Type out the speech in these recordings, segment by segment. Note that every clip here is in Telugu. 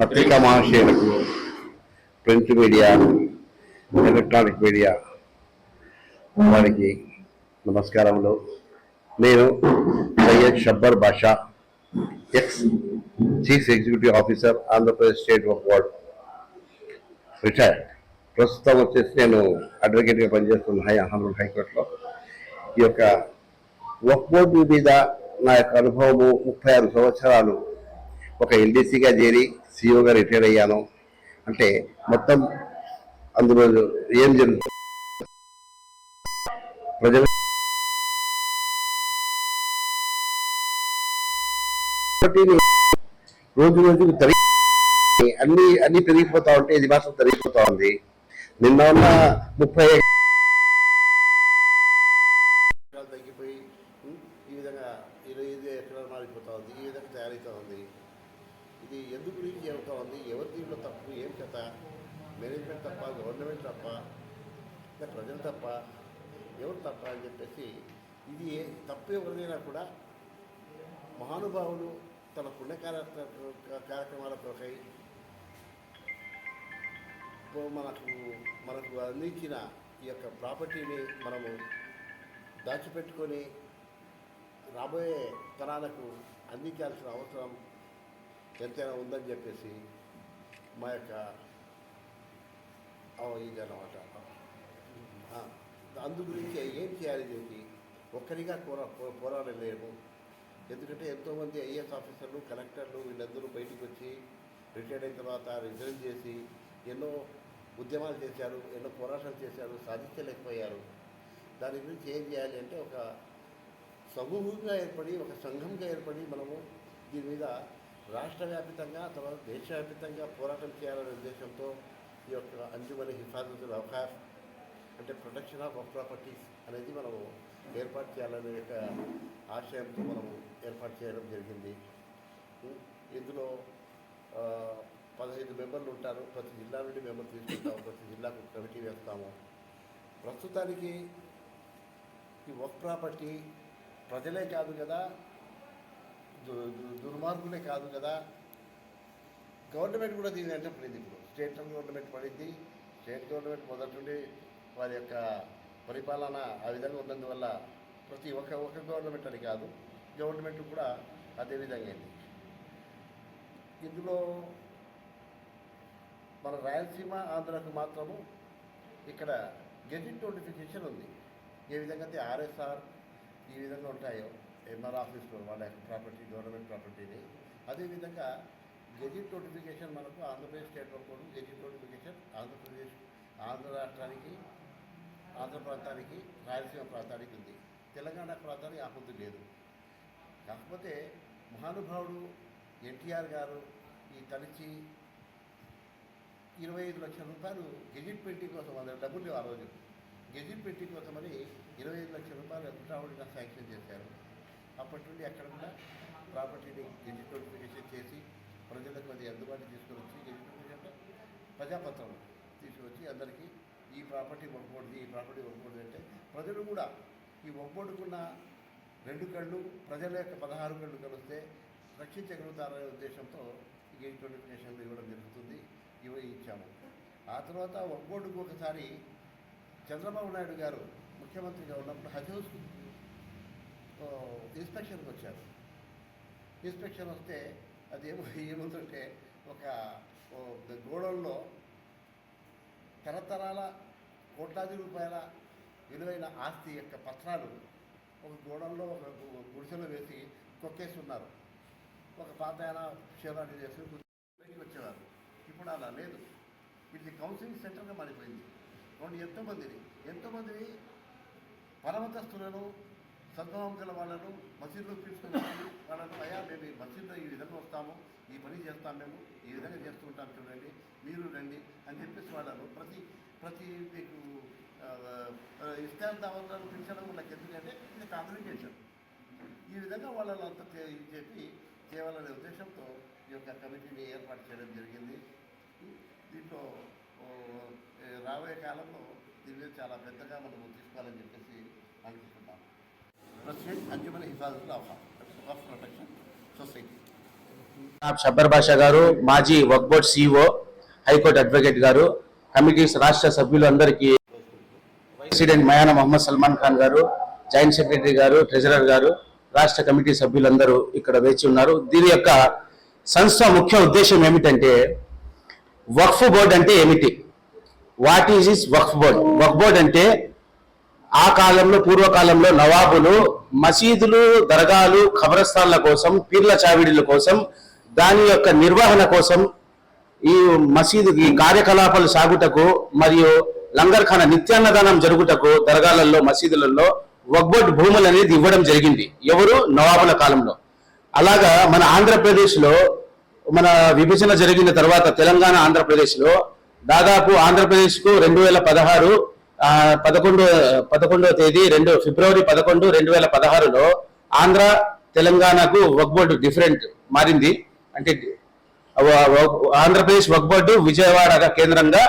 పత్రికా మహాశయులకు ప్రింట్ మీడియా ఎలక్ట్రానిక్ మీడియా వారికి నమస్కారములు. నేను Syed Shabbar Basha ex chief executive officer Andhra Pradesh state work board retired. ప్రస్తుతం వచ్చేసి నేను అడ్వకేట్గా పనిచేస్తున్న హై హనరబుల్ హైకోర్టులో. ఈ యొక్క వర్క్ బోర్డు మీద నా యొక్క అనుభవము ముప్పై ఆరు సంవత్సరాలు ఒక ఎల్డీసీగా చేరి సీఓగా రిటైర్ అయ్యాను. అంటే మొత్తం అందులో ఏం జరుగుతుంది ప్రజల రోజు రోజుకు తరిగి అన్ని అన్ని పెరిగిపోతా ఉంటే ఇది మాత్రం తరిగిపోతా ఉంది. నిన్న ఉన్న ముప్పై ఎకరాలు తగ్గిపోయి ఉం, ఈ విధంగా ఇరవై ఐదు ఎకరాలు మారిపోతా ఉంది ఈ విధంగా తయారవుతా ఉంది ఇది ఎందుకు గురించి అవుతా ఉంది ఎవరి దీంట్లో తప్పు ఏం కథ మేనేజ్మెంట్ తప్ప గవర్నమెంట్ తప్ప లేదా ప్రజలు తప్ప ఎవరు తప్ప అని చెప్పేసి ఇది ఏ- తప్పు ఎవరిదైనా కూడా మహానుభావులు తన పుణ్యకార కార్యక్రమాల కొరకై మనకు మనకు అందించిన ఈ యొక్క ప్రాపర్టీని మనము దాచిపెట్టుకొని రాబోయే తరాలకు అందించాల్సిన అవసరం ఎంతైనా ఉందని చెప్పేసి మా యొక్క అవ ఇది అన్నమాట అందు గురించి ఏం చేయాలి దీనికి ఒక్కరిగా కోరా పోరాడలేము. ఎందుకంటే ఎంతోమంది ఐఏఎస్ ఆఫీసర్లు కలెక్టర్లు వీళ్ళందరూ బయటకు వచ్చి రిటైర్డ్ అయిన తర్వాత రిజైన్ చేసి ఎన్నో ఉద్యమాలు చేశారు ఎన్నో పోరాటాలు చేశారు సాధించలేకపోయారు. దాని గురించి ఏం చేయాలి అంటే ఒక సమూహంగా ఏర్పడి ఒక సంఘంగా ఏర్పడి మనము దీని మీద రాష్ట్ర వ్యాపితంగా తర్వాత దేశవ్యాపితంగా పోరాటం చేయాలనే ఉద్దేశంతో ఈ యొక్క అంజుమని హిఫాజతుల్ అవకాశం అంటే ప్రొటెక్షన్ ఆఫ్ ఆఫ్ ప్రాపర్టీస్ అనేది మనము ఏర్పాటు చేయాలనే యొక్క ఆశయంతో మనము ఏర్పాటు చేయడం జరిగింది. ఇందులో పదహైదు మెంబర్లు ఉంటారు. ప్రతి జిల్లా నుండి మెంబర్ తీసుకుంటాము. ప్రతి జిల్లాకు కమిటీ వేస్తాము. ప్రస్తుతానికి ఈ వర్క్ ప్రాపర్టీ ప్రజలే కాదు కదా దు- దుర్మార్గులే కాదు కదా గవర్నమెంట్ కూడా దీని వెంట పడింది ఇప్పుడు స్టేట్ గవర్నమెంట్ పడింది. స్టేట్ గవర్నమెంట్ మొదటి నుండి వారి యొక్క పరిపాలన ఆ విధంగా ఉన్నందువల్ల ప్రతి ఒక్క ఒక గవర్నమెంట్ అని కాదు గవర్నమెంట్ కూడా అదే విధంగా అయింది. ఇందులో మన రాయలసీమ ఆంధ్రకు మాత్రము ఇక్కడ గెజిట్ నోటిఫికేషన్ ఉంది. ఏ విధంగా అయితే ఆర్ఎస్ఆర్ ఈ విధంగా ఉంటాయో ఎంఆర్ ఆఫీస్లో వాళ్ళ యొక్క ప్రాపర్టీ గవర్నమెంట్ ప్రాపర్టీని అదేవిధంగా గెజిట్ నోటిఫికేషన్ మనకు ఆంధ్రప్రదేశ్ స్టేట్లో కూడా గెజిట్ నోటిఫికేషన్ ఆంధ్రప్రదేశ్ ఆంధ్ర రాష్ట్రానికి ఆంధ్ర ప్రాంతానికి రాయలసీమ ప్రాంతానికి ఉంది. తెలంగాణ ప్రాంతానికి ఆ పొద్దు లేదు. కాకపోతే మహానుభావుడు ఎన్టీఆర్ గారు ఈ తలిచి ఇరవై ఐదు లక్షల రూపాయలు గెజిట్ పెయింటింగ్ కోసం వాళ్ళ డబ్బులు లేవు ఆ రోజు. గెజిట్ పెయింటింగ్ కోసమని ఇరవై ఐదు లక్షల రూపాయలు ఎకరావుడిగా శాంక్షన్ చేశారు. అప్పటి నుండి అక్కడ కూడా ప్రాపర్టీని గెజిట్ నోటిఫికేషన్ చేసి ప్రజలకు అది అందుబాటు తీసుకొని వచ్చి గెజిట్ నోటిఫికేషన్ ప్రజాపత్రం తీసుకొచ్చి అందరికీ ఈ ప్రాపర్టీ ఒప్పుకోండి ఈ ప్రాపర్టీ ఒప్పుకోండి అంటే ప్రజలు కూడా ఈ ఒప్పుకోడుకున్న రెండు కళ్ళు ప్రజల యొక్క పదహారు కళ్ళు కలిస్తే రక్షించగలుగుతారనే ఉద్దేశంతో ఈ గెజిట్ నోటిఫికేషన్లు ఇవ్వడం జరుగుతుంది ఇవి ఇచ్చాము. ఆ తర్వాత ఒక్కోడుకు ఒకసారి చంద్రబాబు నాయుడు గారు ముఖ్యమంత్రిగా ఉన్నప్పుడు హజ్ ఇన్స్పెక్షన్కి వచ్చారు. ఇన్స్పెక్షన్ వస్తే అదేమో ఏముందంటే ఒక గోడల్లో గోడౌన్లో తరతరాల కోట్లాది రూపాయల విలువైన ఆస్తి యొక్క పత్రాలు ఒక గోడౌన్లో ఒక గుడిసెలో వేసి కొక్కేస్తున్నారు ఒక పాత ఆయన చేసి వచ్చేవారు. ఇప్పుడు అలా లేదు. ఇది కౌన్సిలింగ్ సెంటర్గా మారిపోయింది. రెండు ఎంతోమందిని ఎంతోమందిని పరమతస్తులను సద్భావం గల వాళ్ళను మసీదులో పిలుచుకుని వాళ్ళను అయ్యా మేము ఈ మసీదులో ఈ విధంగా వస్తాము ఈ పని చేస్తాం మేము ఈ విధంగా చేస్తూ ఉంటాం చూడండి మీరు రండి అని చెప్పేసి వాళ్ళను ప్రతి ప్రతి మీకు ఇస్తాన్ దావాలను పిలిచడం నాకు ఎందుకంటే ఇది కాంగ్రిగేషన్. ఈ విధంగా వాళ్ళని అంత ఇది చెప్పి చేయాలనే ఉద్దేశంతో ఈ యొక్క కమిటీని ఏర్పాటు చేయడం జరిగింది. దీంట్లో రాబోయే కాలంలో దీన్ని చాలా పెద్దగా మనము తీసుకోవాలని చెప్పేసి అనుకుంటున్నాం. President Anjuman of protection society Shabbar Basha గారు మాజీ Waqf board CEO high court advocate గారు కమిటీస్ రాష్ట్ర సభ్యులు అందరికీ ప్రెసిడెంట్ మయాన మహమ్మద్ సల్మాన్ ఖాన్ గారు జాయింట్ సెక్రటరీ గారు ట్రెజరర్ గారు రాష్ట్ర కమిటీ సభ్యులందరూ ఇక్కడ వేచి ఉన్నారు. దీని యొక్క సంస్థ ముఖ్య ఉద్దేశం ఏమిటంటే వక్ఫ్ బోర్డ్ అంటే ఏమిటి? What is is Waqf board? Waqf board అంటే ఆ కాలంలో పూర్వకాలంలో నవాబులు మసీదులు దర్గాలు ఖబరస్థాన్ల కోసం పీర్ల చావిడిల కోసం దాని యొక్క నిర్వహణ కోసం ఈ మసీదు ఈ కార్యకలాపాలు సాగుటకు మరియు లంగర్ఖాన నిత్యాన్నదానం జరుగుటకు దర్గాలలో మసీదులలో వగ్బట్ భూములు అనేది ఇవ్వడం జరిగింది. ఎవరు? నవాబుల కాలంలో. అలాగా మన ఆంధ్రప్రదేశ్లో మన విభజన జరిగిన తర్వాత తెలంగాణ ఆంధ్రప్రదేశ్లో దాదాపు ఆంధ్రప్రదేశ్కు రెండు వేల పదహారు పదకొండు పదకొండవ తేదీ రెండు ఫిబ్రవరి పదకొండు రెండు వేల పదహారులో ఆంధ్ర తెలంగాణకు వక్ బోర్డు డిఫరెంట్ మారింది. అంటే ఆంధ్రప్రదేశ్ వక్ బోర్డు విజయవాడ కేంద్రంగా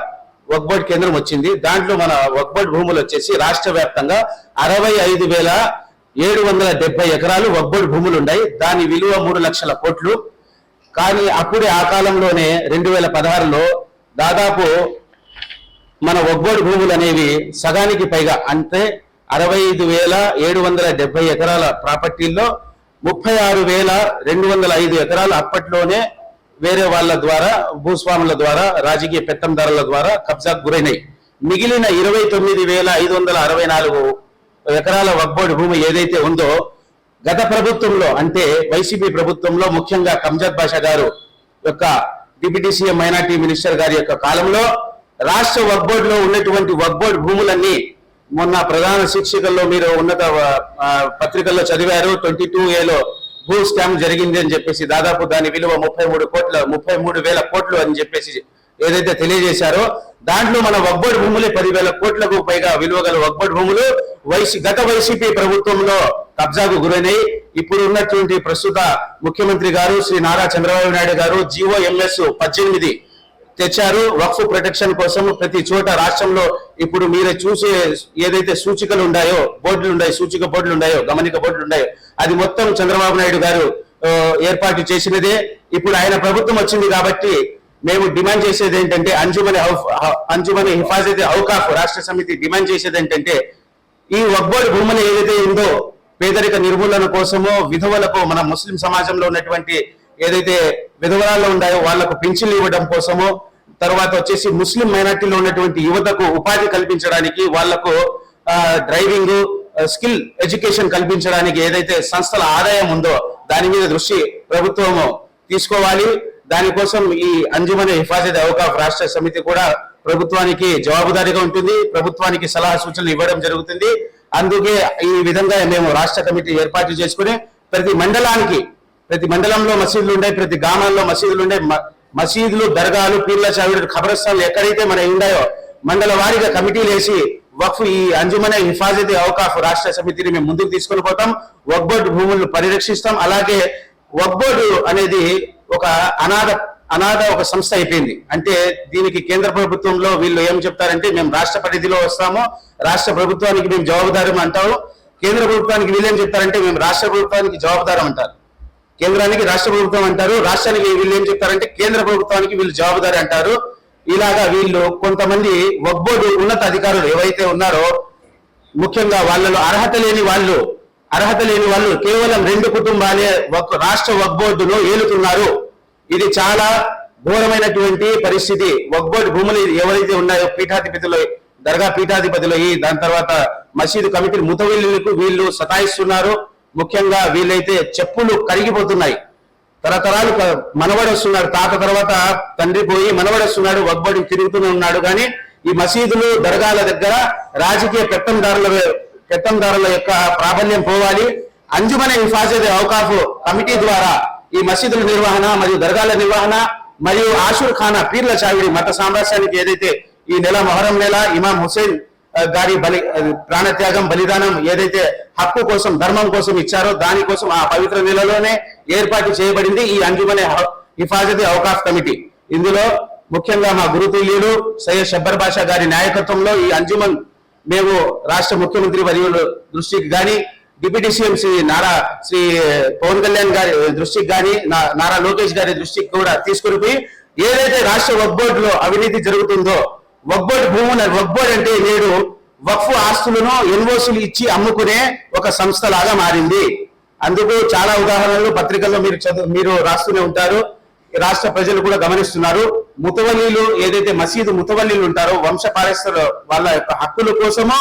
వక్ బోర్డు కేంద్రం వచ్చింది. దాంట్లో మన వక్ బోర్డు భూములు వచ్చేసి రాష్ట్ర వ్యాప్తంగా అరవై ఐదు వేల ఏడు వందల డెబ్బై ఎకరాలు వక్ బోర్డు భూములు ఉన్నాయి. దాని విలువ మూడు లక్షల కోట్లు. కానీ అప్పుడే ఆ కాలంలోనే రెండు వేల పదహారులో దాదాపు మన ఒగ్గోడు భూములు అనేవి సగానికి పైగా అంటే అరవై ఐదు వేల ఏడు వందల డెబ్బై ఎకరాల ప్రాపర్టీల్లో ముప్పై ఆరు వేల రెండు వందల ఐదు ఎకరాలు అప్పట్లోనే వేరే వాళ్ళ ద్వారా భూస్వాముల ద్వారా రాజకీయ పెత్తందారుల ద్వారా కబ్జాకు గురైనాయి. మిగిలిన ఇరవై తొమ్మిది వేల ఐదు వందల అరవై నాలుగు ఎకరాల వక్బోర్డు భూమి ఏదైతే ఉందో గత ప్రభుత్వంలో అంటే వైసీపీ ప్రభుత్వంలో ముఖ్యంగా కంజాద్ బాషా గారు యొక్క డిప్యూటీ సీఎం మైనార్టీ మినిస్టర్ గారి యొక్క కాలంలో రాష్ట్ర వక్ బోర్డులో ఉన్నటువంటి వక్ బోర్డు భూములన్నీ మొన్న ప్రధాన శిక్షకుల్లో మీరు ఉన్నత పత్రికల్లో చదివారు. ట్వంటీ టూ ఏలో భూ స్కామ్ జరిగింది అని చెప్పేసి దాదాపు దాని విలువ ముప్పై మూడు కోట్ల ముప్పై మూడు వేల కోట్లు అని చెప్పేసి ఏదైతే తెలియజేశారో దాంట్లో మన వక్బోర్డు భూములే పదివేల కోట్లకు పైగా విలువ గల వక్బోర్డు భూములు వైసీ గత వైసీపీ ప్రభుత్వంలో కబ్జాకు గురైనాయి. ఇప్పుడు ఉన్నటువంటి ప్రస్తుత ముఖ్యమంత్రి గారు శ్రీ నారా చంద్రబాబు నాయుడు గారు జీవో ఎంఎస్ పద్దెనిమిది తెచ్చారు. వక్ఫ్ ప్రొటెక్షన్ కోసం ప్రతి చోట రాష్ట్రంలో ఇప్పుడు మీరు చూసే ఏదైతే సూచికలు ఉన్నాయో బోర్డులు ఉన్నాయి సూచిక బోర్డులు ఉన్నాయో గమనిక బోర్డులు ఉన్నాయో అది మొత్తం చంద్రబాబు నాయుడు గారు ఏర్పాటు చేసినదే. ఇప్పుడు ఆయన ప్రభుత్వం వచ్చింది కాబట్టి మేము డిమాండ్ చేసేది ఏంటంటే అంజుమని హౌఫ్- అంజుమని హిఫాజత్ హౌకాఫ్ రాష్ట్ర సమితి డిమాండ్ చేసేది ఏంటంటే ఈ వక్బోర్డు భూములు ఏదైతే ఉందో పేదరిక నిర్మూలన కోసమో విధవలకు మన ముస్లిం సమాజంలో ఉన్నటువంటి ఏదైతే విధవరాల్లో ఉన్నాయో వాళ్ళకు పింఛన్లు ఇవ్వడం కోసమో తర్వాత వచ్చేసి ముస్లిం మైనార్టీలో ఉన్నటువంటి యువతకు ఉపాధి కల్పించడానికి వాళ్ళకు డ్రైవింగ్ స్కిల్ ఎడ్యుకేషన్ కల్పించడానికి ఏదైతే సంస్థల ఆదాయం ఉందో దాని మీద దృష్టి ప్రభుత్వము తీసుకోవాలి. దానికోసం ఈ అంజుమని హిఫాజత్ అవకాఫ్ రాష్ట్ర సమితి కూడా ప్రభుత్వానికి జవాబుదారీగా ఉంటుంది. ప్రభుత్వానికి సలహా సూచనలు ఇవ్వడం జరుగుతుంది. అందుకే ఈ విధంగా మేము రాష్ట్ర కమిటీ ఏర్పాటు చేసుకుని ప్రతి మండలానికి ప్రతి మండలంలో మసీదులు ఉండే ప్రతి గ్రామాల్లో మసీదులు ఉండే మసీదులు దర్గాలు పీర్ల చావిడు ఖబరస్థాన్లు ఎక్కడైతే మన ఉన్నాయో మండల వారిగా కమిటీలు వేసి వక్ఫ్ ఈ అంజుమనే హిఫాజత్ అవకాఫ్ రాష్ట్ర సమితిని మేము ముందుకు తీసుకొని పోతాం. వక్బోర్డు భూములను పరిరక్షిస్తాం. అలాగే వక్బోర్డు అనేది ఒక అనాథ అనాథ ఒక సంస్థ అయిపోయింది. అంటే దీనికి కేంద్ర ప్రభుత్వంలో వీళ్ళు ఏం చెప్తారంటే మేము రాష్ట్ర పరిధిలో వస్తాము రాష్ట్ర ప్రభుత్వానికి మేము జవాబుదారం అంటాము కేంద్ర ప్రభుత్వానికి వీళ్ళు ఏం చెప్తారంటే మేము రాష్ట్ర ప్రభుత్వానికి జవాబుదారం అంటారు. కేంద్రానికి రాష్ట్ర ప్రభుత్వం అంటారు. రాష్ట్రానికి వీళ్ళు ఏం చెప్తారంటే కేంద్ర ప్రభుత్వానికి వీళ్ళు జవాబుదారి అంటారు. ఇలాగా వీళ్ళు కొంతమంది వక్బోర్డు ఉన్నత అధికారులు ఏవైతే ఉన్నారో ముఖ్యంగా వాళ్ళలో అర్హత లేని వాళ్ళు అర్హత లేని వాళ్ళు కేవలం రెండు కుటుంబాలే రాష్ట్ర వగ్బోర్డును ఏలుతున్నారు. ఇది చాలా ఘోరమైనటువంటి పరిస్థితి. వక్బోర్డు భూములు ఎవరైతే ఉన్నాయో పీఠాధిపతులు దర్గా పీఠాధిపతులు దాని తర్వాత మసీదు కమిటీ ముతవిల్లులకు వీళ్ళు సతాయిస్తున్నారు. ముఖ్యంగా వీళ్ళైతే చెప్పులు కరిగిపోతున్నాయి. తరతరాలు క- తాత తర్వాత తండ్రి పోయి మనవడొస్తున్నాడు వగ్బడి తిరుగుతూనే ఉన్నాడు. కానీ ఈ మసీదులు దర్గాల దగ్గర రాజకీయ పెత్తందారుల పెత్తందారుల యొక్క ప్రాబల్యం పోవాలి. అంజుమనే హిఫాజత్ అవకాఫ్ కమిటీ ద్వారా ఈ మసీదుల నిర్వహణ మరియు దర్గాల నిర్వహణ మరియు ఆషుర్ ఖానా పీర్ల చావిడి మత సామ్రాజ్యానికి ఏదైతే ఈ నెల మొహరం నెల ఇమాం హుసేన్ గారి బలి ప్రాణత్యాగం బలిదానం ఏదైతే హక్కు కోసం ధర్మం కోసం ఇచ్చారో దానికోసం ఆ పవిత్ర నెలలోనే ఏర్పాటు చేయబడింది ఈ అంజుమనే హిఫాజతి హిఫాజత్ కమిటీ. ఇందులో ముఖ్యంగా మా గురుతుల్యులు సయ్యద్ షబ్బర్ బాషా గారి నాయకత్వంలో ఈ అంజుమన్ మేము రాష్ట్ర ముఖ్యమంత్రి వర్యుల దృష్టికి కానీ డిప్యూటీ సీఎం శ్రీ నారా శ్రీ పవన్ కళ్యాణ్ గారి దృష్టికి కానీ నారా లోకేష్ గారి దృష్టికి కూడా తీసుకుని పోయి ఏదైతే రాష్ట్ర వక్ బోర్డులో అవినీతి జరుగుతుందో వక్ భూముల వక్ అంటే నేడు వక్ఫ్ ఆస్తులను ఎన్ఓసీలు ఇచ్చి అమ్ముకునే ఒక సంస్థ లాగా మారింది. అందుకు చాలా ఉదాహరణలు పత్రికల్లో మీరు చదువు మీరు రాస్తూనే ఉంటారు. రాష్ట్ర ప్రజలు కూడా గమనిస్తున్నారు. ముతవల్లీలు ఏదైతే మసీదు ముతవల్లీలు ఉంటారో వంశ పారేస్తారు వాళ్ళ యొక్క హక్కుల కోసము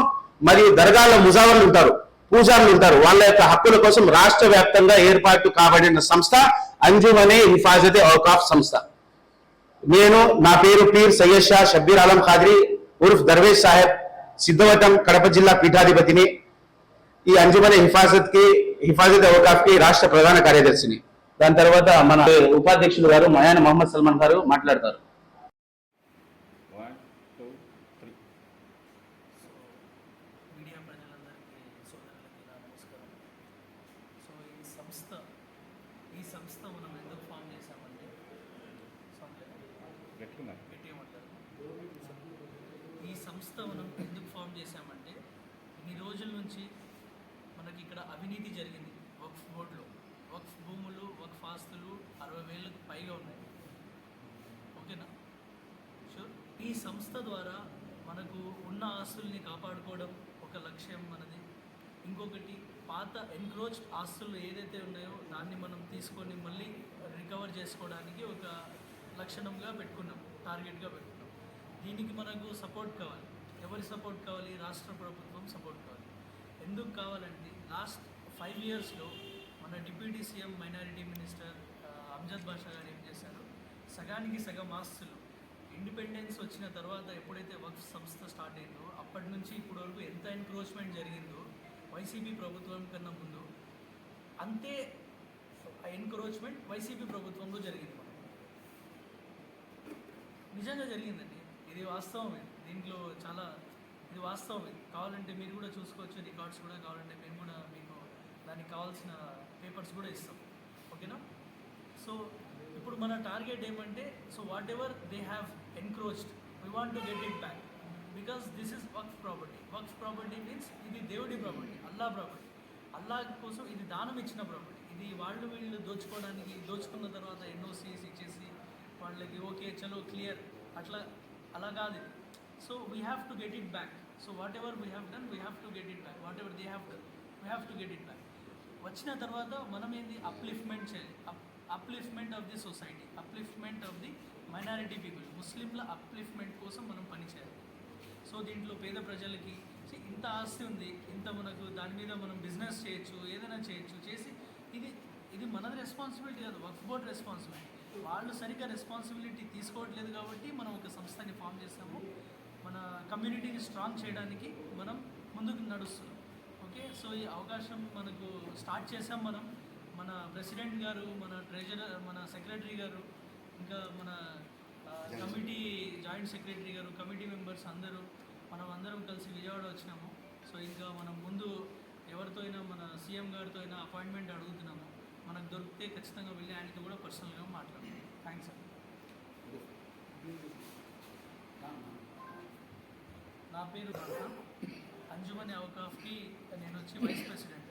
మరియు దర్గాల ముజావర్లు ఉంటారు పూజారులు ఉంటారు. వాళ్ళ యొక్క హక్కుల కోసం రాష్ట్ర వ్యాప్తంగా ఏర్పాటు కాబడిన సంస్థ అంజుమనే హిఫాజతే ఔకాఫ్ సంస్థ. నేను నా పేరు పీర్ సయ్యద్ షా షబ్బీర్ ఆలం ఖాద్రి ఉర్ఫ్ దర్వేష్ సాహెబ్ సిద్ధవటం కడప జిల్లా పీఠాధిపతిని ఈ అంజుమనే హిఫాజత్కి హిఫాజత్ అవకాఫ్కి రాష్ట్ర ప్రధాన కార్యదర్శిని. దాని తర్వాత మన ఉపాధ్యక్షులు గారు మయాన మొహమ్మద్ సల్మాన్ గారు మాట్లాడతారు వన్ టూ త్రీ మీడియా ప్రజలందరికీ సోదరులకి నా నమస్కారం సో ఈ సంస్థ ఈ సంస్థ మనం ఎందుకు ఫామ్ చేశామంటే గట్టిగా పెట్టేయమంటారు ఈ సంస్థ మనం ఎందుకు ఫామ్ చేశామంటే ఇన్ని రోజుల నుంచి మనకి ఇక్కడ అవినీతి జరిగింది. వక్ఫ్ బోర్డులో. వక్ఫ్ భూములు వక్ఫ్ ఆస్తులు అరవై వేలకు పైగా ఉన్నాయి. ఓకేనా? షూర్ ఈ సంస్థ ద్వారా మనకు ఉన్న ఆస్తుల్ని కాపాడుకోవడం ఒక లక్ష్యం మనది. ఇంకొకటి పాత ఎన్క్రోచ్ ఆస్తులు ఏదైతే ఉన్నాయో దాన్ని మనం తీసుకొని మళ్ళీ రికవర్ చేసుకోవడానికి ఒక లక్షణంగా పెట్టుకున్నాం. టార్గెట్గా పెట్టుకున్నాం. దీనికి మనకు సపోర్ట్ కావాలి. ఎవరి సపోర్ట్ కావాలి? రాష్ట్ర ప్రభుత్వం సపోర్ట్ కావాలి. ఎందుకు కావాలంటే లాస్ట్ ఫైవ్ ఇయర్స్లో మన deputy CM minority minister Amjad Basha గారు ఏం చేశారు? సగానికి సగం ఆస్తులు. ఇండిపెండెన్స్ వచ్చిన తర్వాత ఎప్పుడైతే వర్క్ సంస్థ స్టార్ట్ అయిందో అప్పటి నుంచి ఇప్పటి వరకు ఎంత ఎన్క్రోచ్మెంట్ జరిగిందో వైసీపీ ప్రభుత్వం కన్నా ముందు అంతే ఎన్క్రోచ్మెంట్ వైసీపీ ప్రభుత్వంలో జరిగింది నిజంగా జరిగిందండి. ఇది వాస్తవమే. దీంట్లో చాలా ఇది వాస్తవమే. కావాలంటే మీరు కూడా చూసుకోవచ్చు. రికార్డ్స్ కూడా కావాలంటే మేము కూడా మీకు దానికి కావాల్సిన పేపర్స్ కూడా ఇస్తాం. ఓకేనా? సో ఇప్పుడు మన టార్గెట్ ఏమంటే so whatever they have encroached we want to get it back because this is Waqf property Waqf property means ఇది దేవుడి ప్రాపర్టీ అల్లా ప్రాపర్టీ అల్లా కోసం ఇది దానం ఇచ్చిన ప్రాపర్టీ ఇది వాళ్ళు వీళ్ళు దోచుకోవడానికి దోచుకున్న తర్వాత ఎన్ఓసీస్ ఇచ్చేసి వాళ్ళకి ఓకే చలో క్లియర్ అట్లా అలా కాదు So so we to to it it back so whatever done, have have we get to get it back whatever we have to we it to get it back వచ్చిన తర్వాత మనం ఏంది? అప్లిఫ్ట్మెంట్ చేయాలి upliftment of the society upliftment of the minority people ముస్లింల అప్లిఫ్ట్మెంట్ కోసం మనం పనిచేయాలి సో దీంట్లో పేద ప్రజలకి ఇంత ఆస్తి ఉంది ఇంత మనకు దాని మీద మనం బిజినెస్ చేయొచ్చు ఏదైనా చేయొచ్చు చేసి ఇది ఇది మనది రెస్పాన్సిబిలిటీ కాదు వర్క్ బోర్డ్ రెస్పాన్సిబిలిటీ వాళ్ళు సరిగ్గా రెస్పాన్సిబిలిటీ తీసుకోవట్లేదు కాబట్టి మనం ఒక సంస్థని ఫామ్ చేస్తాము. మన కమ్యూనిటీని స్ట్రాంగ్ చేయడానికి మనం ముందుకు నడుస్తున్నాం. ఓకే సో ఈ అవకాశం మనకు స్టార్ట్ చేసాం మనం. మన ప్రెసిడెంట్ గారు మన ట్రెజరర్ మన సెక్రటరీ గారు ఇంకా మన కమిటీ జాయింట్ సెక్రటరీ గారు కమిటీ మెంబర్స్ అందరూ మనం అందరం కలిసి విజయవాడ వచ్చినాము. సో ఇంకా మనం ముందు ఎవరితో అయినా మన సీఎం గారితో అయినా అపాయింట్మెంట్ అడుగుతున్నాము. మనకు దొరికితే ఖచ్చితంగా వెళ్ళి ఆయనతో కూడా పర్సనల్గా మాట్లాడతాం. థ్యాంక్స్ అండి నా పేరు అంజుమని అవకాఫ్కి నేను వచ్చి వైస్ ప్రెసిడెంట్